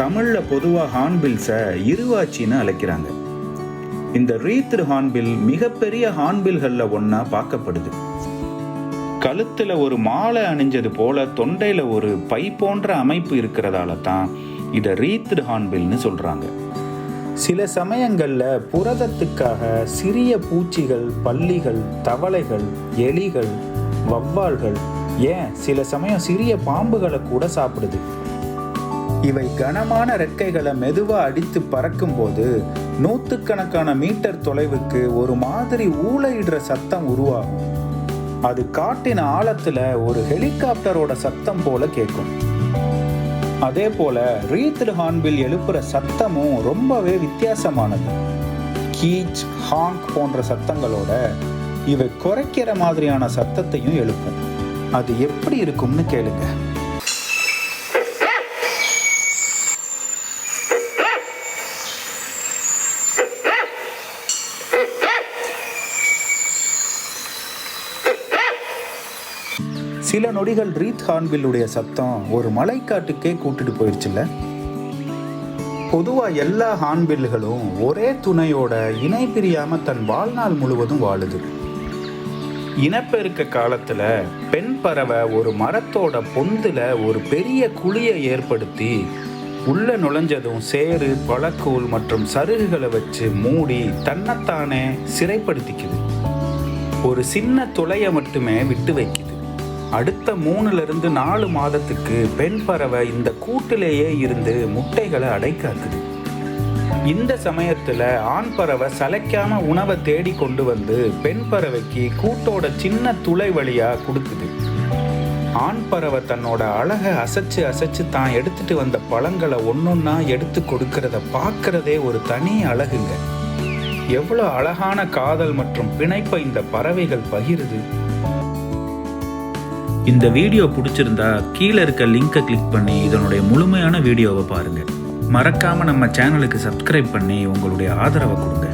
தமிழில் பொதுவாக ஹார்ன்பில்ஸை இருவாச்சின்னு அழைக்கிறாங்க. இந்த ரீத்ரு ஹார்ன்பில் மிகப்பெரிய ஹார்ன்பில்களில் ஒன்றா பார்க்கப்படுது. கழுத்தில் ஒரு மாலை அணிஞ்சது போல தொண்டையில் ஒரு பை போன்ற அமைப்பு இருக்கிறதால தான் இதை ரீத்ரு ஹார்ன்பில்னு சொல்கிறாங்க சில சமயங்களில் புரதத்துக்காக சிறிய பூச்சிகள் பள்ளிகள் தவளைகள் எலிகள் வவ்வால்கள் ஏன் சில சமயம் சிறிய பாம்புகளை கூட சாப்பிடுது. இவை கனமான ரெக்கைகளை மெதுவாக அடித்து பறக்கும்போது நூற்றுக்கணக்கான மீட்டர் தொலைவுக்கு ஒரு மாதிரி ஊழையிடுற சத்தம் உருவாகும். அது காட்டின் ஆழத்தில் ஒரு ஹெலிகாப்டரோட சத்தம் போல கேட்கும். அதே போல ரீத்டு ஹார்ன்பில் எழுப்புற சத்தமும் ரொம்பவே வித்தியாசமானது. கீச் ஹாங்க் போன்ற சத்தங்களோட இவை குறைக்கிற மாதிரியான சத்தத்தையும் எழுப்பும். அது எப்படி இருக்கும்னு கேளுங்க. சில நொடிகள் ரீத் ஹார்ன்பில்லுடைய சத்தம் ஒரு மலைக்காட்டுக்கே கூட்டிட்டு போயிடுச்சுல்ல பொதுவா எல்லா ஹார்ன்பில்லுகளும் ஒரே துணையோட இணை பிரியாம தன் வாழ்நாள் முழுவதும் வாழுது. இனப்பெருக்க காலத்துல பெண் பறவை ஒரு மரத்தோட பொந்துல ஒரு பெரிய குழியை ஏற்படுத்தி உள்ள நுழைஞ்சதும் சேறு பழக்கூழ் மற்றும் சருகுகளை வச்சு மூடி தன்னைத்தானே சிறைப்படுத்திக்குது. ஒரு சின்ன துளையை மட்டுமே விட்டு வைக்குது. அடுத்த மூணுலேருந்து நாலு மாதத்துக்கு பெண் பறவை இந்த கூட்டிலேயே இருந்து முட்டைகளை அடைக்காக்குது. இந்த சமயத்தில் ஆண் பறவை சளைக்காம உணவை தேடி கொண்டு வந்து பெண் பறவைக்கு கூட்டோட சின்ன துளை வழியாக கொடுக்குது. ஆண் பறவை தன்னோட அழகை அசைச்சு அசைச்சு தான் எடுத்துட்டு வந்த பழங்களை ஒன்னொன்னா எடுத்து கொடுக்கறத பார்க்கறதே ஒரு தனி அழகுங்க. எவ்வளோ அழகான காதல் மற்றும் பிணைப்பை இந்த பறவைகள் பகிருது. இந்த வீடியோ பிடிச்சிருந்தா கீழே இருக்க லிங்கை கிளிக் பண்ணி இதனுடைய முழுமையான வீடியோவை பாருங்க. மறக்காம நம்ம சேனலுக்கு சப்ஸ்கிரைப் பண்ணி உங்களுடைய ஆதரவை கொடுங்க.